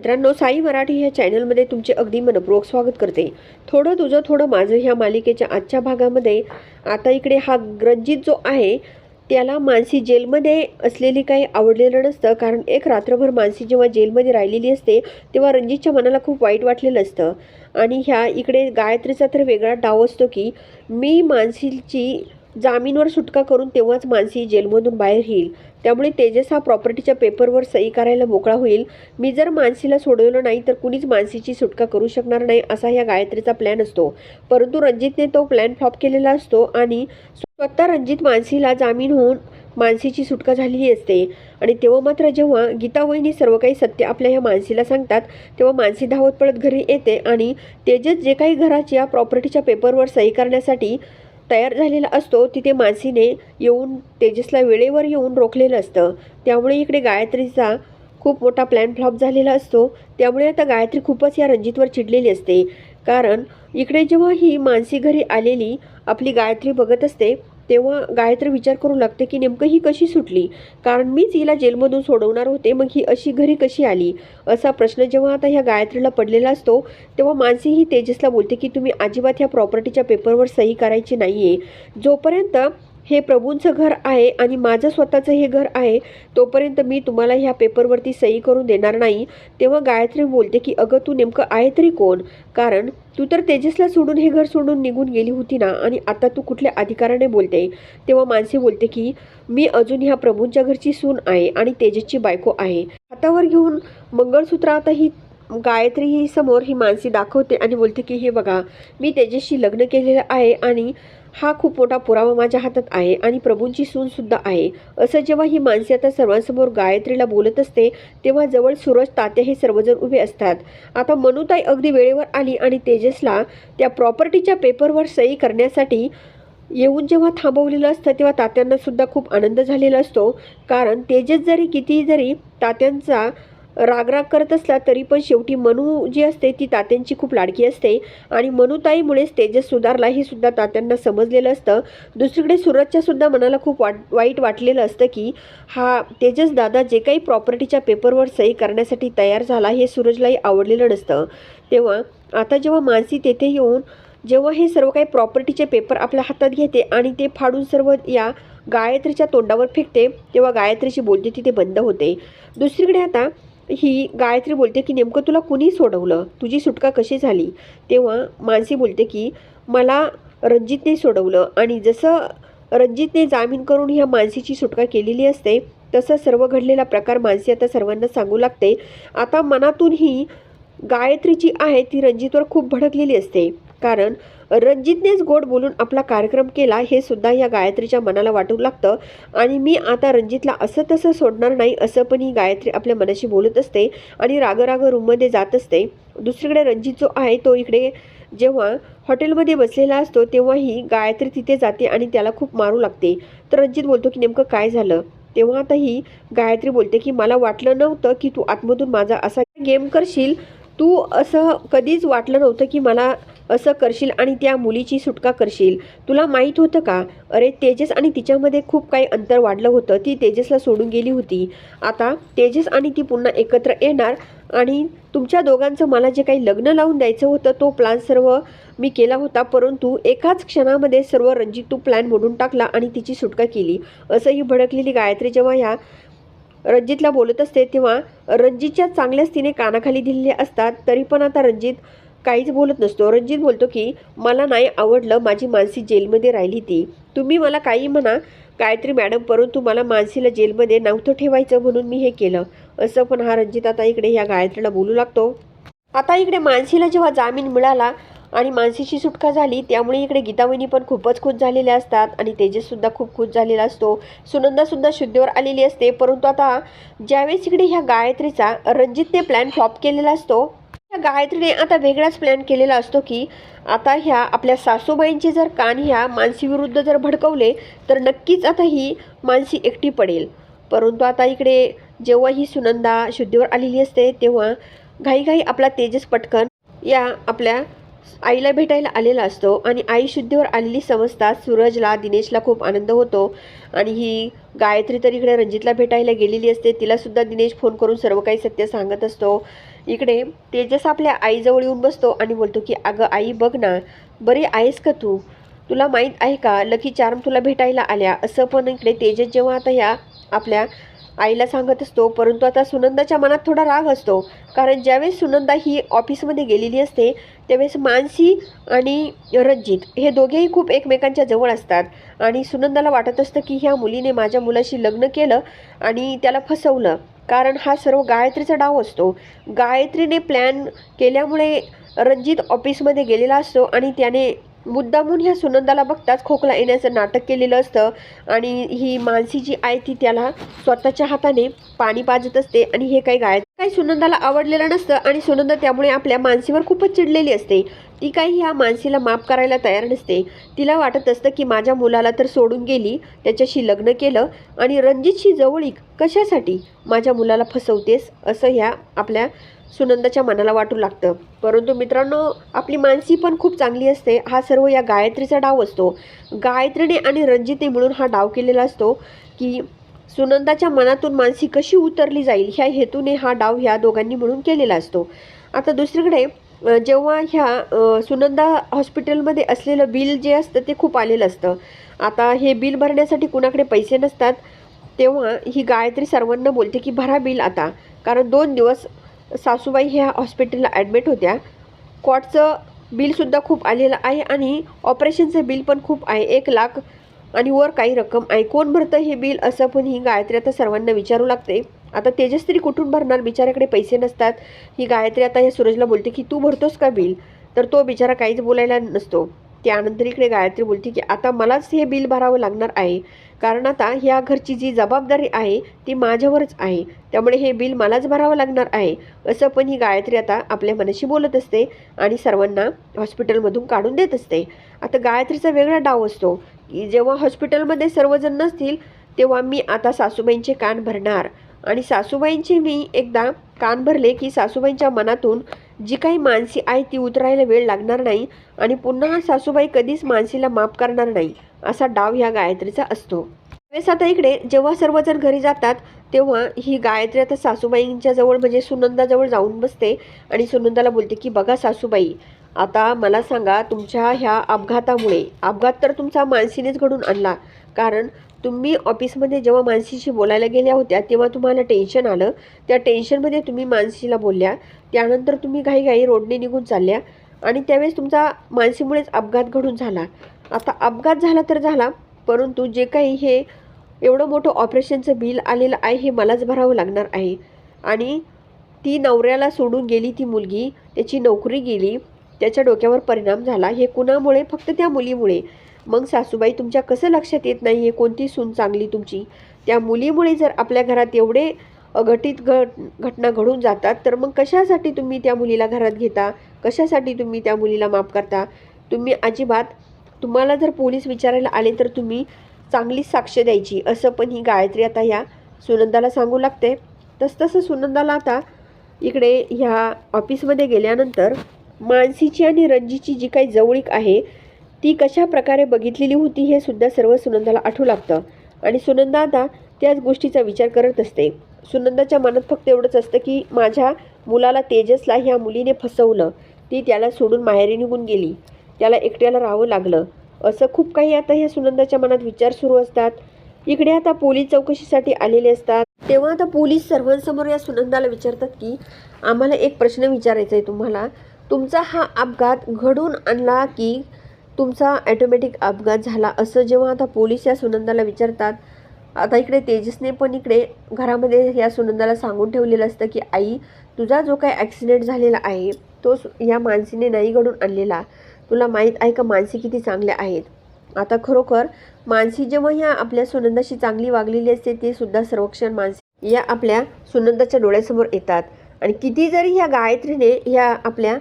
मित्रांनो साई मराठी ह्या चॅनलमध्ये तुमचे अगदी मनपूर्वक स्वागत करते. थोडं तुझं थोडं माझं ह्या मालिकेच्या आजच्या भागामध्ये आता इकडे हा रंजित जो आहे त्याला मानसी जेलमध्ये असलेली काही आवडलेलं नसतं कारण एक रात्रभर मानसी जेव्हा जेलमध्ये राहिलेली असते तेव्हा रंजितच्या मनाला खूप वाईट वाटलेलं असतं. आणि ह्या इकडे गायत्रीचा तर वेगळा डाव असतो की मी मानसीची जामीनवर सुटका करून तेव्हाच मानसी जेलमधून बाहेर येईल. त्यामुळे तेजस हा प्रॉपर्टीच्या पेपरवर सही करायला मोकळा होईल. मी जर मानसीला सोडवलं नाही तर कुणीच मानसीची सुटका करू शकणार नाही असा या गायत्रीचा प्लॅन असतो. परंतु रणजितने तो प्लॅन फ्लॉप केलेला असतो आणि स्वतः रणजित मानसीला जामीन होऊन मानसीची सुटका झालेली असते. आणि तेव्हा मात्र जेव्हा गीता वहिनी सर्व काही सत्य आपल्या ह्या मानसीला सांगतात तेव्हा मानसी धावत पळत घरी येते आणि तेजस जे काही घराच्या प्रॉपर्टीच्या पेपरवर सही करण्यासाठी तयार झालेला असतो तिथे मानसीने येऊन तेजसला वेळेवर येऊन रोखलेलं असतं. त्यामुळे इकडे गायत्रीचा खूप मोठा प्लॅन फ्लॉप झालेला असतो. त्यामुळे आता गायत्री खूपच या रणजितवर चिडलेली असते. कारण इकडे जेव्हा ही मानसी घरी आलेली आपली गायत्री बघत असते तेव्हा गायत्री विचार करू लागते की नेमकं ही कशी सुटली? कारण मीच हिला जेलमधून सोडवणार होते मग ही अशी घरी कशी आली? असा प्रश्न जेव्हा आता ह्या गायत्रीला पडलेला असतो तेव्हा मानसी ही तेजसला बोलते की तुम्ही अजिबात ह्या प्रॉपर्टीच्या पेपरवर सही करायची नाही आहे जोपर्यंत हे प्रभूंचं घर आहे आणि माझं स्वतःचं हे घर आहे तोपर्यंत मी तुम्हाला ह्या पेपरवरती सही करून देणार नाही. तेव्हा गायत्री बोलते की अगं तू नेमकं आहे तरी कोण? कारण तू तर तेजसला सोडून हे घर सोडून निघून गेली होती ना आणि आता तू कुठल्या अधिकाराने बोलते? तेव्हा मानसी बोलते की मी अजून ह्या प्रभूंच्या घरची सून आहे आणि तेजसची बायको आहे. हातावर घेऊन मंगळसूत्र आता ही गायत्री ही समोर ही मानसी दाखवते आणि बोलते की हे बघा मी त्याच्याशी लग्न केलेलं आहे आणि हा खूप मोठा पुरावा माझ्या हातात आहे आणि प्रभूंची सूनसुद्धा आहे. असं जेव्हा ही माणसे आता सर्वांसमोर गायत्रीला बोलत असते तेव्हा जवळ सूरज तात्या हे सर्वजण उभे असतात. आता मनुताई अगदी वेळेवर आली आणि तेजसला त्या प्रॉपर्टीच्या पेपरवर सही करण्यासाठी येऊन जेव्हा थांबवलेलं असतं तेव्हा तात्यांनासुद्धा खूप आनंद झालेला असतो. कारण तेजस जरी किती जरी तात्यांचा रागराग करत असला तरी पण शेवटी मनू जी असते ती तात्यांची खूप लाडकी असते. आणि मनुताईमुळेच तेजस सुधारला हे सुद्धा तात्यांना समजलेलं असतं. दुसरीकडे सूरजच्या सुद्धा मनाला खूप वाट वाईट वाटलेलं असतं की हा तेजस दादा जे काही प्रॉपर्टीच्या पेपरवर सही करण्यासाठी तयार झाला हे सूरजलाही आवडलेलं नसतं. तेव्हा आता जेव्हा मानसी तेथे येऊन जेव्हा हे सर्व काही प्रॉपर्टीचे पेपर आपल्या हातात घेते आणि ते फाडून सर्व या गायत्रीच्या तोंडावर फेकते तेव्हा गायत्रीची बोलते तिथे बंद होते. दुसरीकडे आता ही गायत्री बोलते की नेमकं तुला कुणी सोडवलं? तुझी सुटका कशी झाली? तेव्हा मानसी बोलते की मला रणजितने सोडवलं आणि जसं रणजितने जामीन करून ह्या मानसीची सुटका केलेली असते तसं सर्व घडलेला प्रकार मानसी आता सर्वांना सांगू लागते. आता मनातून ही गायत्री जी आहे ती रणजितवर खूप भडकलेली असते. कारण रणजितनेच गोड बोलून आपला कार्यक्रम केला हे सुद्धा या गायत्रीच्या मनाला वाटू लागतं. आणि मी आता रणजितला असं तसं सोडणार नाही असं पण ही गायत्री आपल्या मनाशी बोलत असते आणि रागराग रूममध्ये जात असते. दुसरीकडे रणजित जो आहे तो इकडे जेव्हा हॉटेलमध्ये बसलेला असतो तेव्हा ही गायत्री तिथे जाते आणि त्याला खूप मारू लागते. तर रणजित बोलतो की नेमकं काय झालं? तेव्हा आता ही गायत्री बोलते की मला वाटलं नव्हतं की तू आतमधून माझा असा गेम करशील. तू असं कधीच वाटलं नव्हतं की मला असं करशील आणि त्या मुलीची सुटका करशील. तुला माहीत होतं का? अरे तेजस आणि तिच्यामध्ये खूप काही अंतर वाढलं होतं. ती तेजसला सोडून गेली होती. आता तेजस आणि ती पुन्हा एकत्र येणार आणि तुमच्या दोघांचं मला जे काही लग्न लावून द्यायचं होतं तो प्लॅन सर्व मी केला होता. परंतु एकाच क्षणामध्ये सर्व रणजित तू प्लॅन मोडून टाकला आणि तिची सुटका केली. असं ही भडकलेली गायत्री जेव्हा ह्या रणजितला बोलत असते तेव्हा रणजितच्या चांगल्याच तिने कानाखाली दिलेले असतात. तरी पण आता रणजित काहीच बोलत नसतो. रणजित बोलतो की मला नाही आवडलं माझी मानसी जेलमध्ये राहिली ती. तुम्ही मला काही म्हणा गायत्री मॅडम परंतु मला मानसीला जेलमध्ये नव्हतं ठेवायचं म्हणून मी हे केलं. असं पण हा रणजित आता इकडे ह्या गायत्रीला बोलू लागतो. आता इकडे मानसीला जेव्हा जामीन मिळाला आणि मानसीची सुटका झाली त्यामुळे इकडे गीतावहिनी पण खूपच खुश झालेल्या असतात आणि तेजससुद्धा खूप खुश झालेला असतो. सुनंदासुद्धा शुद्धीवर आलेली असते परंतु आता ज्यावेळेस इकडे ह्या गायत्रीचा रणजितने प्लॅन फ्लॉप केलेला असतो गायत्रीने आता वेगळाच प्लॅन केलेला असतो की आता ह्या आपल्या सासूबाईंचे जर कान ह्या मानसीविरुद्ध जर भडकवले तर नक्कीच आता ही मानसी एकटी पडेल. परंतु आता इकडे जेव्हा ही सुनंदा शुद्धीवर आलेली असते तेव्हा घाईघाई आपला तेजस पटकन या आपल्या आईला भेटायला आलेला असतो आणि आई शुद्धीवर आलेली समजतात सूरजला दिनेशला खूप आनंद होतो. आणि ही गायत्री तर इकडे रणजितला भेटायला गेलेली असते तिलासुद्धा दिनेश फोन करून सर्व काही सत्य सांगत असतो. इकडे तेजस आपल्या आईजवळ येऊन बसतो आणि बोलतो की अगं आई बघ ना बरी आहेस का तू? तुला माहीत आहे का लकी चार्म तुला भेटायला आल्या. असं पण इकडे तेजस जेव्हा आता ह्या आपल्या आईला सांगत असतो परंतु आता सुनंदाच्या मनात थोडा राग असतो. कारण ज्यावेळेस सुनंदा ही ऑफिसमध्ये गेलेली असते त्यावेळेस मानसी आणि रंजित हे दोघेही खूप एकमेकांच्या जवळ असतात. आणि सुनंदाला वाटत असतं की ह्या मुलीने माझ्या मुलाशी लग्न केलं आणि त्याला फसवलं. कारण हा सर्व गायत्रीचा डाव असतो. गायत्रीने प्लॅन केल्यामुळे रंजित ऑफिसमध्ये गेलेला असतो आणि त्याने मुद्दामून ह्या सुनंदाला बघताच खोकला येण्याचं नाटक केलेलं असतं आणि ही मानसी जी आहे ती त्याला स्वतःच्या हाताने पाणी पाजत असते आणि हे काही गायत्री काही सुनंदाला आवडलेलं नसतं आणि सुनंदा त्यामुळे आपल्या मानसीवर खूपच चिडलेली असते. ती काही ह्या मानसीला माफ करायला तयार नसते. तिला वाटत असतं की माझ्या मुलाला तर सोडून गेली त्याच्याशी लग्न केलं आणि रणजितशी जवळीक कशासाठी माझ्या मुलाला फसवतेस असं ह्या आपल्या सुनंदाच्या मनाला वाटू लागतं. परंतु मित्रांनो आपली मानसी पण खूप चांगली असते. हा सर्व या गायत्रीचा डाव असतो. गायत्रीने आणि रणजितने मिळून हा डाव केलेला असतो की सुनंदाच्या मनातून मानसी कशी उतरली जाईल ह्या हेतूने हा डाव ह्या दोघांनी मिळून केलेला असतो. आता दुसरीकडे जेव्हा ह्या सुनंदा हॉस्पिटलमध्ये असलेलं बिल जे असतं ते खूप आलेलं असतं. आता हे बिल भरण्यासाठी कुणाकडे पैसे नसतात तेव्हा ही गायत्री सर्वांना बोलते की भरा बिल आता. कारण दोन दिवस सासूबाई ह्या हॉस्पिटलला ॲडमिट होत्या. कॉटचं बिलसुद्धा खूप आलेलं आहे आणि ऑपरेशनचं बिल पण खूप आहे. एक लाख आणि वर काही रक्कम आहे. कोण भरतं हे बिल असं पण ही गायत्री आता सर्वांना विचारू लागते. आता तेजस तरी कुठून भरणार? बिचाऱ्याकडे पैसे नसतात. ही गायत्री आता या सूरजला बोलते की तू भरतोस का बिल? तर तो बिचारा काहीच बोलायला नसतो. त्यानंतर इकडे गायत्री बोलते की आता मलाच हे बिल भरावं लागणार आहे. कारण आता ह्या घरची जी जबाबदारी आहे ती माझ्यावरच आहे. त्यामुळे हे बिल मलाच भरावं लागणार आहे. असं पण ही गायत्री आता आपल्या मनाशी बोलत असते आणि सर्वांना हॉस्पिटलमधून काढून देत असते. आता गायत्रीचा वेगळा डाव असतो की जेव्हा हॉस्पिटलमध्ये सर्वजण नसतील तेव्हा मी आता सासूबाईंचे कान भरणार. आणि सासूबाईंचे मी एकदा कान भरले की सासूबाईंच्या मनातून जी काही मानसी आहे ती उतरायला वेळ लागणार नाही आणि पुन्हा सासूबाई कधीच मानसीला माफ करणार नाही असा डाव ह्या गायत्रीचा असतो. त्यावेळेस आता इकडे जेव्हा सर्वजण घरी जातात तेव्हा ही गायत्री आता सासूबाईंच्या जवळ म्हणजे सुनंदाजवळ जाऊन बसते आणि सुनंदाला बोलते की बघा सासूबाई आता मला सांगा तुमच्या ह्या अपघातामुळे अपघात तर तुमचा मानसीनेच घडून आणला कारण तुम्ही ऑफिसमध्ये जेव्हा मानसीशी बोलायला गेल्या होत्या तेव्हा तुम्हाला टेन्शन आलं. त्या टेन्शनमध्ये तुम्ही मानसीला बोलल्या. त्यानंतर तुम्ही घाईघाई रोडने निघून चालल्या आणि त्यावेळेस तुमचा मानसीमुळेच अपघात घडून झाला. आता अपघात झाला तर झाला परंतु जे काही हे एवढं मोठं ऑपरेशनचं बिल आलेलं आहे हे मलाच भरावं लागणार आहे. आणि ती नवऱ्याला सोडून गेली ती मुलगी त्याची नोकरी गेली त्याच्या डोक्यावर परिणाम झाला. हे कुणामुळे? फक्त त्या मुलीमुळे. मग सासूबाई तुमच्या कसं लक्षात येत नाही आहे कोणती सून चांगली तुमची? त्या मुलीमुळे जर आपल्या घरात एवढे अघटित घट घटना घडून जातात तर मग कशासाठी तुम्ही त्या मुलीला घरात घेता? कशासाठी तुम्ही त्या मुलीला माफ करता? तुम्ही अजिबात तुम्हाला जर पोलीस विचारायला आले तर तुम्ही चांगलीच साक्ष द्यायची. असं पण ही गायत्री आता या सुनंदाला सांगू लागते. तसतसं सुनंदाला आता इकडे ह्या ऑफिसमध्ये गेल्यानंतर मानसीची आणि रणजीची जी काही जवळीक आहे ती कशा प्रकारे बघितलेली होती हे सुद्धा सर्व सुनंदाला आठवू लागतं. आणि सुनंदा आता त्याच गोष्टीचा विचार करत असते. सुनंदाच्या मनात फक्त एवढंच असतं की माझ्या मुलाला तेजसला ह्या मुलीने फसवलं. ती त्याला सोडून माहेरी निघून गेली. त्याला एकट्याला राहावं लागलं. असं खूप काही आता ह्या सुनंदाच्या मनात विचार सुरू असतात. इकडे आता पोलीस चौकशीसाठी आलेले असतात. तेव्हा आता पोलीस सर्वांसमोर या सुनंदाला विचारतात की आम्हाला एक प्रश्न विचारायचा आहे तुम्हाला. तुमचा हा अपघात घडून आणला की तुमचा ॲटोमॅटिक अपघात झाला असं जेव्हा आता पोलीस या सुनंदाला विचारतात आता इकडे तेजसने पण इकडे घरामध्ये या सुनंदाला सांगून ठेवलेलं असतं की आई तुझा जो काही ॲक्सिडेंट झालेला आहे तो या मानसीने नाही घडून आणलेला. तुला माहीत आहे का मानसी किती चांगल्या आहेत? आता खरोखर मानसी जेव्हा ह्या आपल्या सुनंदाशी चांगली वागलेली असते ते सुद्धा सर्वक्षण मानसी या आपल्या सुनंदाच्या डोळ्यासमोर येतात. आणि किती जरी ह्या गायत्रीने ह्या आपल्या